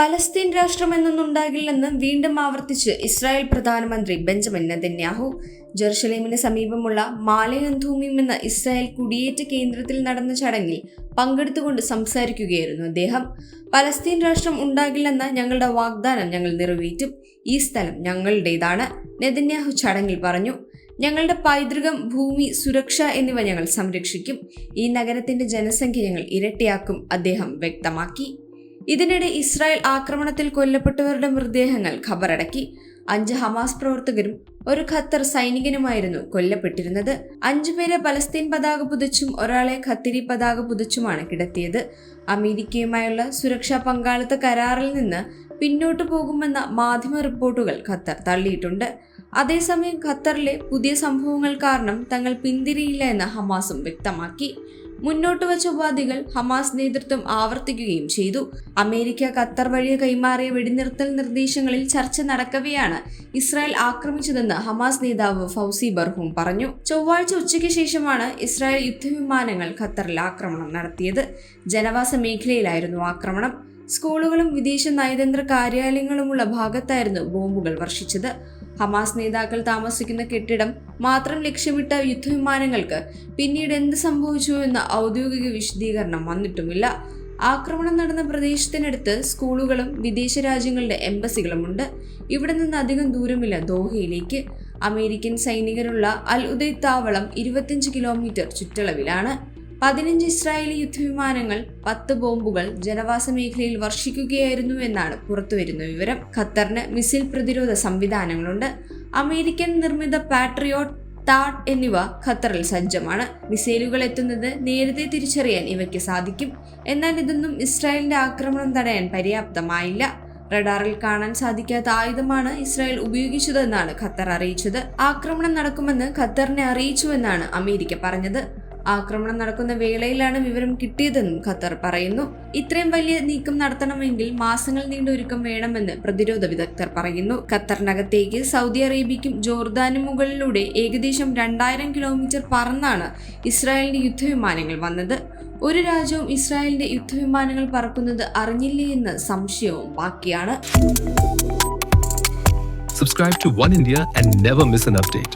Palestine രാഷ്ട്രമെന്നൊന്നുണ്ടാകില്ലെന്ന് വീണ്ടും ആവർത്തിച്ച് Israel പ്രധാനമന്ത്രി ബെഞ്ചമിൻ നെതന്യാഹു. ജെറുസലേമിന് സമീപമുള്ള മാലയന്ധൂമിം എന്ന ഇസ്രായേൽ കുടിയേറ്റ കേന്ദ്രത്തിൽ നടന്ന ചടങ്ങിൽ പങ്കെടുത്തുകൊണ്ട് സംസാരിക്കുകയായിരുന്നു അദ്ദേഹം. പലസ്തീൻ രാഷ്ട്രം ഉണ്ടാകില്ലെന്ന ഞങ്ങളുടെ വാഗ്ദാനം ഞങ്ങൾ നിറവേറ്റും. ഈ സ്ഥലം ഞങ്ങളുടേതാണ് നെതന്യാഹു ചടങ്ങിൽ പറഞ്ഞു. ഞങ്ങളുടെ പൈതൃകം ഭൂമി സുരക്ഷ എന്നിവ ഞങ്ങൾ സംരക്ഷിക്കും. ഈ നഗരത്തിന്റെ ജനസംഖ്യ ഞങ്ങൾ ഇരട്ടിയാക്കും അദ്ദേഹം വ്യക്തമാക്കി. ഇതിനിടെ ഇസ്രായേൽ ആക്രമണത്തിൽ കൊല്ലപ്പെട്ടവരുടെ മൃതദേഹങ്ങൾ ഖബറടക്കി. അഞ്ച് ഹമാസ് പ്രവർത്തകരും ഒരു ഖത്തർ സൈനികനുമായിരുന്നു കൊല്ലപ്പെട്ടിരുന്നത്. അഞ്ചുപേരെ പലസ്തീൻ പതാക പുതച്ചും ഒരാളെ ഖത്തിരി പതാക പുതച്ചുമാണ് കിടത്തിയത്. അമേരിക്കയുമായുള്ള സുരക്ഷാ പങ്കാളിത്ത കരാറിൽ നിന്ന് പിന്നോട്ടു പോകുമെന്ന മാധ്യമ റിപ്പോർട്ടുകൾ ഖത്തർ തള്ളിയിട്ടുണ്ട്. അതേസമയം ഖത്തറിലെ പുതിയ സംഭവങ്ങൾ കാരണം തങ്ങൾ പിന്തിരിയില്ല എന്ന് ഹമാസും വ്യക്തമാക്കി. മുന്നോട്ട് വച്ച ഉപാധികൾ ഹമാസ് നേതൃത്വം ആവർത്തിക്കുകയും ചെയ്തു. അമേരിക്ക ഖത്തർ വഴി കൈമാറിയ വെടിനിർത്തൽ നിർദ്ദേശങ്ങളിൽ ചർച്ച നടക്കവെയാണ് ഇസ്രായേൽ ആക്രമിച്ചതെന്ന് ഹമാസ് നേതാവ് ഫൗസി ബർഹൂം പറഞ്ഞു. ചൊവ്വാഴ്ച ഉച്ചയ്ക്ക് ശേഷമാണ് ഇസ്രായേൽ യുദ്ധവിമാനങ്ങൾ ഖത്തറിൽ ആക്രമണം നടത്തിയത്. ജനവാസ മേഖലയിലായിരുന്നു ആക്രമണം. സ്കൂളുകളും വിദേശ നയതന്ത്ര കാര്യാലയങ്ങളുമുള്ള ഭാഗത്തായിരുന്നു ബോംബുകൾ വർഷിച്ചത്. ഹമാസ് നേതാക്കൾ താമസിക്കുന്ന കെട്ടിടം മാത്രം ലക്ഷ്യമിട്ട യുദ്ധവിമാനങ്ങൾക്ക് പിന്നീട് എന്ത് സംഭവിച്ചു എന്ന ഔദ്യോഗിക വിശദീകരണം വന്നിട്ടുമില്ല. ആക്രമണം നടന്ന പ്രദേശത്തിനടുത്ത് സ്കൂളുകളും വിദേശ രാജ്യങ്ങളുടെ എംബസികളുമുണ്ട്. ഇവിടെ നിന്ന് അധികം ദൂരമില്ല ദോഹയിലേക്ക്. അമേരിക്കൻ സൈനികരുള്ള അൽ ഉദയ് താവളം ഇരുപത്തിയഞ്ച് കിലോമീറ്റർ ചുറ്റളവിലാണ്. പതിനഞ്ച് ഇസ്രായേലി യുദ്ധവിമാനങ്ങൾ പത്ത് ബോംബുകൾ ജനവാസ മേഖലയിൽ വർഷിക്കുകയായിരുന്നു എന്നാണ് പുറത്തുവരുന്ന വിവരം. ഖത്തറിന് മിസൈൽ പ്രതിരോധ സംവിധാനങ്ങളുണ്ട്. അമേരിക്കൻ നിർമ്മിത പാട്രിയോട്ട് താഡ് എന്നിവ ഖത്തറിൽ സജ്ജമാണ്. മിസൈലുകൾ എത്തുന്നത് നേരത്തെ തിരിച്ചറിയാൻ ഇവയ്ക്ക് സാധിക്കും. എന്നാൽ ഇതൊന്നും ഇസ്രായേലിന്റെ ആക്രമണം തടയാൻ പര്യാപ്തമായില്ല. റഡാറിൽ കാണാൻ സാധിക്കാത്ത ആയുധമാണ് ഇസ്രായേൽ ഉപയോഗിച്ചതെന്നാണ് ഖത്തർ അറിയിച്ചത്. ആക്രമണം നടക്കുമെന്ന് ഖത്തറിനെ അറിയിച്ചുവെന്നാണ് അമേരിക്ക പറഞ്ഞത്. ആക്രമണം നടക്കുന്ന വേളയിലാണ് വിവരം കിട്ടിയതെന്നും ഖത്തർ പറയുന്നു. ഇത്രയും വലിയ നീക്കം നടത്തണമെങ്കിൽ മാസങ്ങൾ നീണ്ട ഒരുക്കം വേണമെന്ന് പ്രതിരോധ വിദഗ്ധർ പറയുന്നു. ഖത്തറിനകത്തേക്ക് സൗദി അറേബ്യയ്ക്കും ജോർദാനും മുകളിലൂടെ ഏകദേശം രണ്ടായിരം കിലോമീറ്റർ പറന്നാണ് ഇസ്രായേലിന്റെ യുദ്ധവിമാനങ്ങൾ വന്നത്. ഒരു രാജ്യവും ഇസ്രായേലിന്റെ യുദ്ധവിമാനങ്ങൾ പറക്കുന്നത് അറിഞ്ഞില്ലേ എന്ന് സംശയവും ബാക്കിയാണ്. Subscribe to One India and never miss an update.